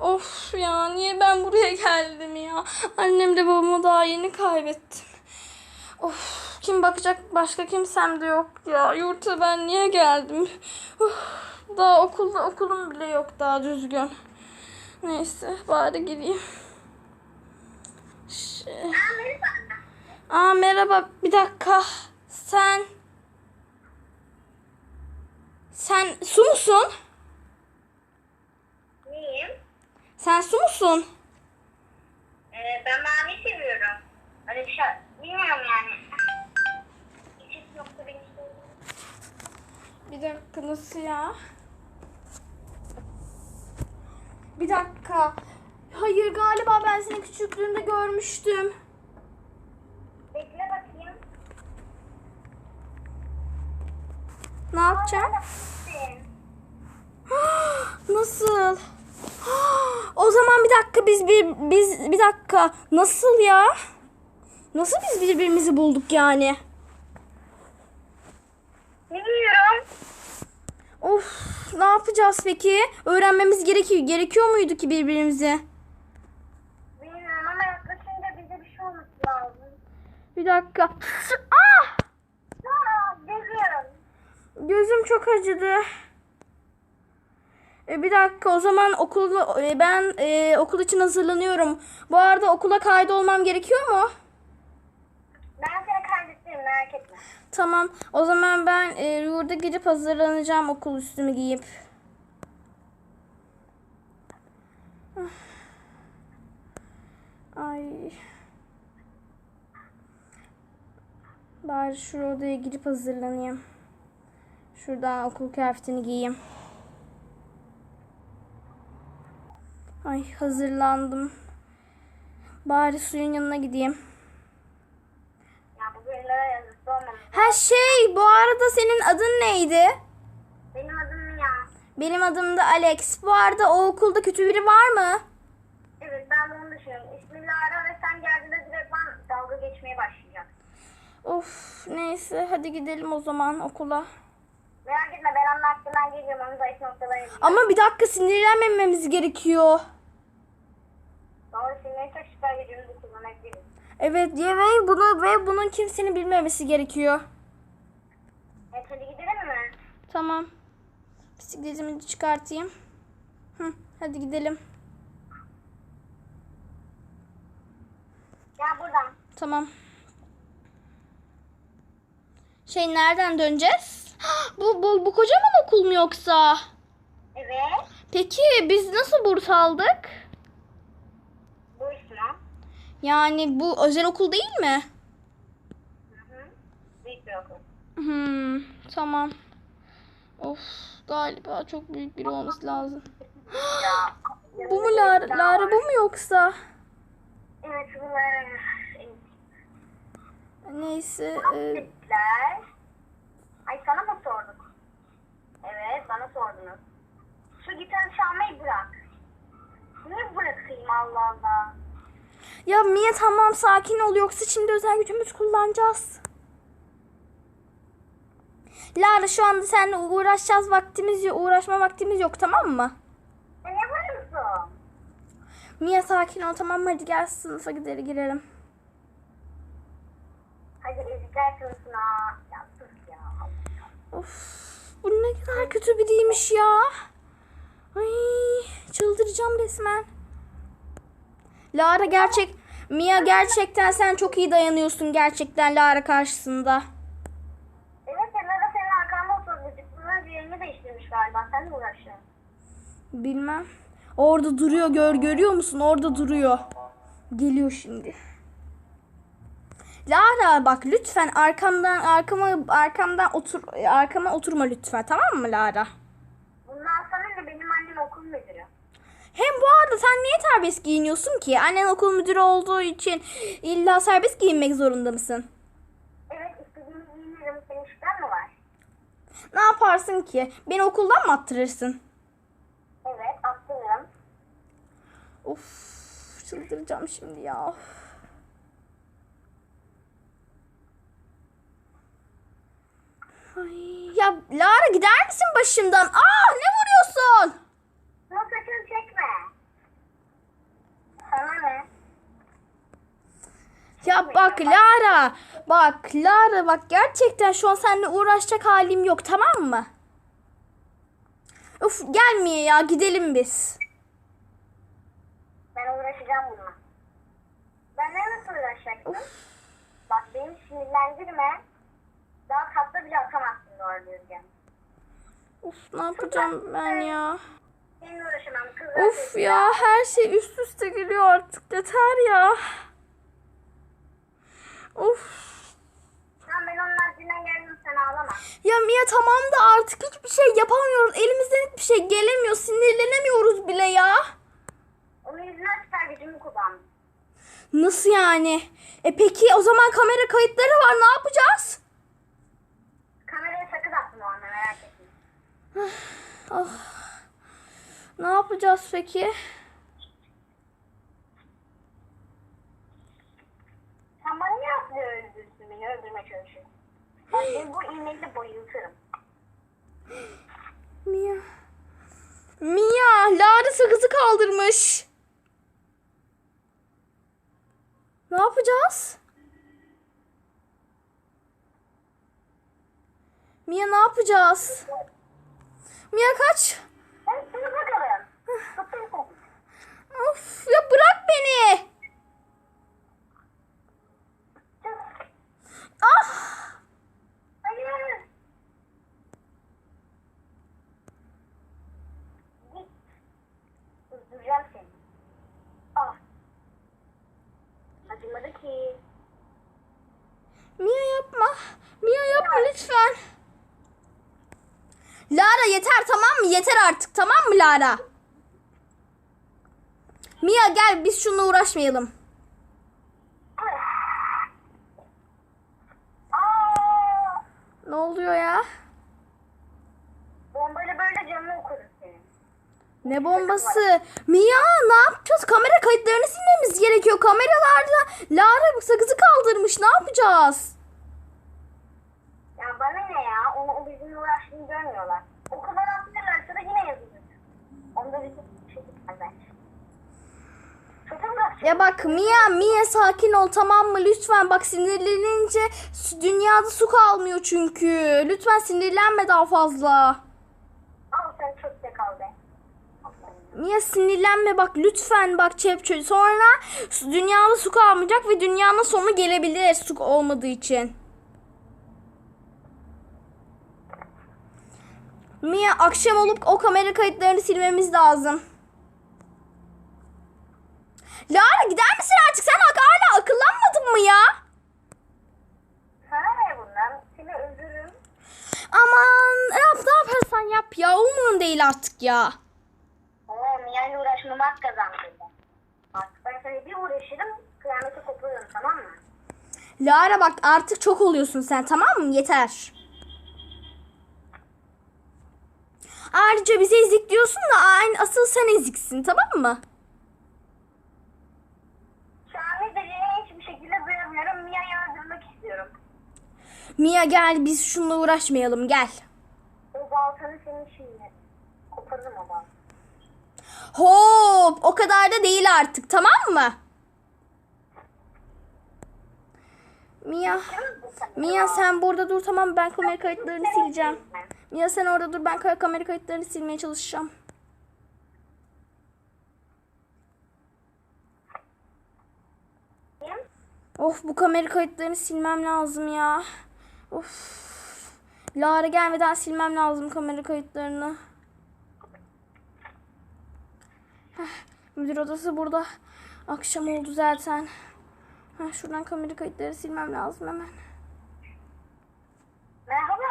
Of ya niye ben buraya geldim ya? Annem de babamı daha yeni kaybettim. Of kim bakacak başka kimsem de yok ya. Yurta ben niye geldim? Of, daha okulda okulum bile yok daha düzgün. Neyse bari gireyim. Şey. Aa merhaba bir dakika. Sen sen su musun? Neyim? Sen su musun? Ee, ben mavi seviyorum. Öyle bir şey bilmiyorum yani. İçim yoksa beni Bir dakika nasıl ya? Bir dakika. Hayır galiba ben seni küçüklüğünde görmüştüm. Bekle bakayım. Ne yapacağım? Sen. Nasıl? O zaman bir dakika biz bir biz bir dakika nasıl ya? Nasıl biz birbirimizi bulduk yani? Bilmiyorum. Of ne yapacağız peki? Öğrenmemiz gerekiyor gerekiyor muydu ki birbirimizi? Bilmiyorum ama yaklaşınca bize bir şey olması lazım. Bir dakika. Ah! Aa, gözüm. Gözüm çok acıdı. E, bir dakika o zaman okulu e, ben e, okul için hazırlanıyorum. Bu arada okula kaydolmam gerekiyor mu? Ben seni kaydettim merak etme. Tamam. O zaman ben e, yurda gidip hazırlanacağım okul üstümü giyip. Ah. Ay. Bari şu odaya gidip hazırlanayım. Şuradan okul kıyafetini giyeyim. Ay hazırlandım. Bari suyun yanına gideyim. Ha şey bu arada senin adın neydi? Benim adım Mia. Benim adım da Alex. Bu arada o okulda kötü biri var mı? Evet ben de onu düşünüyorum. İsmi Lara ve sen geldiğinde direkt ben dalga geçmeye başlayacak. Of neyse hadi gidelim o zaman okula. Merak etme ben onun aklından geliyorum. Onu zayıf noktaları yapacağım. Ama bir dakika sinirlenmememiz gerekiyor. Doğru şimdi çok şüphe gücümüzü kullanabiliriz. Evet ya ve bunu ve bunun kimsenin bilmemesi gerekiyor. Evet hadi gidelim mi? Tamam. Bisikletimi çıkartayım. Hı, hadi gidelim. Ya buradan. Tamam. Şey nereden döneceğiz? Bu, bu, bu kocaman okul mu yoksa? Evet. Peki biz nasıl burs aldık? Bu ismi. Yani bu özel okul değil mi? Hı hı. Büyük bir okul. Hmm, tamam. Of galiba çok büyük biri olması lazım. Ya. Bu mu Lara? Lara bu mu yoksa? Evet bunlar. Neyse. e. Ay sana mı sorduk? Evet bana sordunuz. Şu gitarı çalmayı bırak. Niye bırakayım Allah Allah? ya Mia tamam sakin ol yoksa şimdi özel gücümüz kullanacağız. Lara şu anda seninle uğraşacağız vaktimiz yok, uğraşma vaktimiz yok tamam mı? Sen yapar mısın? Mia sakin ol tamam mı? Hadi gel sınıfa gidelim girelim. Hadi ezikler sınıfına. Of bu ne kadar kötü biriymiş ya. Ay çıldıracağım resmen. Lara gerçek Mia gerçekten sen çok iyi dayanıyorsun gerçekten Lara karşısında. Evet de senin arkanda oturdu. Bunun yerini değiştirmiş galiba. Sen de uğraşıyorsun. Bilmem. Orada duruyor gör görüyor musun? Orada duruyor. Geliyor şimdi. Lara bak lütfen arkamdan arkama arkamdan otur arkama oturma lütfen tamam mı Lara? Bundan sonra da benim annem okul müdürü. Hem bu arada sen niye serbest giyiniyorsun ki? Annen okul müdürü olduğu için illa serbest giyinmek zorunda mısın? Evet istediğimi giyinirim. Senin şüphen mi var? Ne yaparsın ki? Beni okuldan mı attırırsın? Evet attırırım. Of çıldıracağım şimdi ya. Ay, ya Lara gider misin başımdan? Ah ne vuruyorsun? Yok saçını çekme. Sana ne? Ya bak Lara, bak Lara bak gerçekten şu an seninle uğraşacak halim yok tamam mı? Uf gelmiyor ya gidelim biz. Ben uğraşacağım bununla. Ben nasıl uğraşacaktım? Bak beni sinirlendirme. Daha tatlı bile atamazsın doğru düzgün. Uf ne yapacağım ben ya? Seninle uğraşamam. Kızlar Uf ya her şey üst üste geliyor artık yeter ya. Uf. Tamam ben onun harcından geldim sen ağlama. Ya Mia tamam da artık hiçbir şey yapamıyoruz. Elimizden hiçbir şey gelemiyor. Sinirlenemiyoruz bile ya. Onun yüzünden süper gücümü kullandım. Nasıl yani? E peki o zaman kamera kayıtları var ne yapacağız? Kameraya sakız attım o anda merak etme. Ah. Ne yapacağız peki? Sen bana niye atlıyor öldürsün beni öldürme çalışıyorsun? Ben bu ilmeğiyle bayıltırım. Mia. Mia, Lara sakızı kaldırmış. Ne yapacağız? Mia ne yapacağız? Mia kaç. Of ya bırak beni. Ah. Hayır. Öldüreceğim seni. Ah. Acımadı ki. Mia yapma. Mia yapma lütfen. Lara yeter tamam mı? Yeter artık tamam mı Lara? Mia gel biz şununla uğraşmayalım. Ne oluyor ya? Bombayla böyle canını okuruz senin. Ne bombası? Mia ne yapacağız? Kamera kayıtlarını silmemiz gerekiyor. Kameralarda Lara sakızı kaldırmış. Ne yapacağız? Ya bana ne bizimle uğraştığını görmüyorlar. O kadar atlarlarsa da yine yazılır. Onda bir şey çıkmaz bence. Çok. Ya bak Mia, Mia sakin ol tamam mı? Lütfen bak sinirlenince dünyada su kalmıyor çünkü. Lütfen sinirlenme daha fazla. Al sen çöpte kal be. Mia sinirlenme bak lütfen bak çep Sonra su- dünyada su kalmayacak ve dünyanın sonu gelebilir su olmadığı için. Mia akşam olup o kamera kayıtlarını silmemiz lazım. Lara gider misin artık? Sen hala akıllanmadın mı ya? Sana ne bundan? Seni. Aman ne yaparsan yap ya. Umurun değil artık ya. Oo Mia'yla uğraşmamak kazandırdı. Artık ben seni bir uğraşırım, kıyameti kopuyorum tamam mı? Lara bak artık çok oluyorsun sen tamam mı? Yeter. Ayrıca bizi ezik diyorsun da aynı asıl sen eziksin tamam mı? Şu an ne dediğini hiçbir şekilde duyamıyorum. Mia'yı öldürmek istiyorum. Mia gel biz şununla uğraşmayalım gel. O baltanı senin şimdi. Koparırım o baltanı. Hop o kadar da değil artık tamam mı? Mia, Mia sen burada dur tamam ben kamera kayıtlarını sileceğim. Mia sen orada dur ben ka- kamera kayıtlarını silmeye çalışacağım. Of bu kamera kayıtlarını silmem lazım ya. Of. Lara gelmeden silmem lazım kamera kayıtlarını. Heh, müdür odası burada. Akşam oldu zaten. Heh, şuradan kamera kayıtları silmem lazım hemen. Merhaba